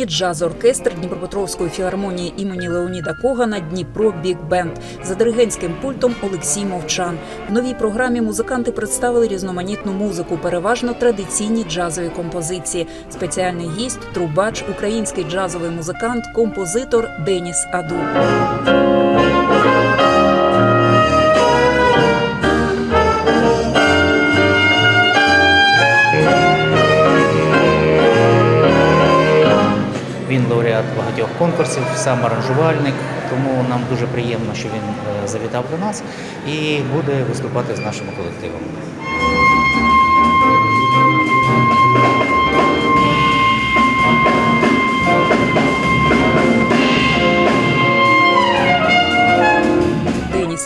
сцені джаз-оркестр Дніпропетровської філармонії імені Леоніда Когана Дніпро Біг Бенд за диригентським пультом Олексій Мовчан. В новій програмі музиканти представили різноманітну музику, переважно традиційні джазові композиції. Спеціальний гість, трубач, український джазовий музикант, композитор Деніс Аду. Лауреат багатьох конкурсів, сам аранжувальник, тому нам дуже приємно, що він е, завітав до нас і буде виступати з нашим колективом.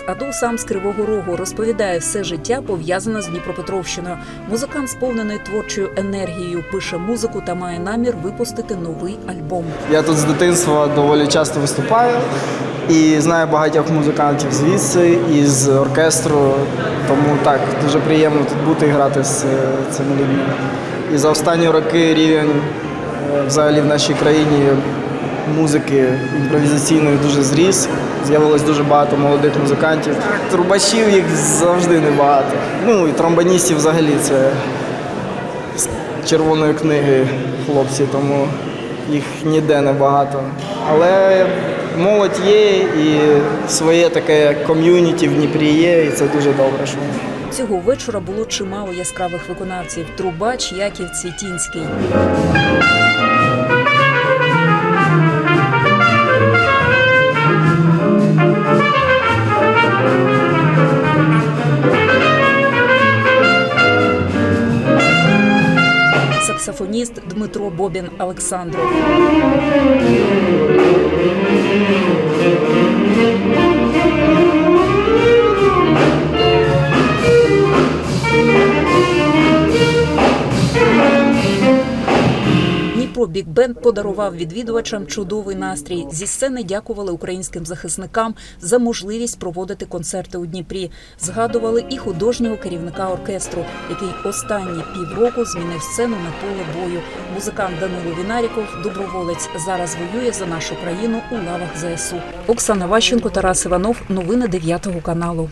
Деніс Аду сам з Кривого Рогу розповідає, все життя пов'язане з Дніпропетровщиною. Музикант сповнений творчою енергією, пише музику та має намір випустити новий альбом. Я тут з дитинства доволі часто виступаю і знаю багатьох музикантів звідси і з оркестру. Тому так дуже приємно тут бути і грати з е, цими людьми. І за останні роки рівень е, взагалі в нашій країні музики імпровізаційної дуже зріс. З'явилось дуже багато молодих музикантів. Трубачів їх завжди небагато. Ну і тромбоністів взагалі це з червоної книги хлопці, тому їх ніде не багато. Але молодь є і своє таке ком'юніті в Дніпрі є, і це дуже добре. Що Цього вечора було чимало яскравих виконавців. Трубач Яків Цвітінський. Саксофоніст Дмитро Бобін Олександров. Біг Бенд подарував відвідувачам чудовий настрій. Зі сцени дякували українським захисникам за можливість проводити концерти у Дніпрі. Згадували і художнього керівника оркестру, який останні півроку змінив сцену на поле бою. Музикант Данило Вінаріков, доброволець, зараз воює за нашу країну у лавах ЗСУ. Оксана Ващенко, Тарас Іванов. Новини 9 каналу.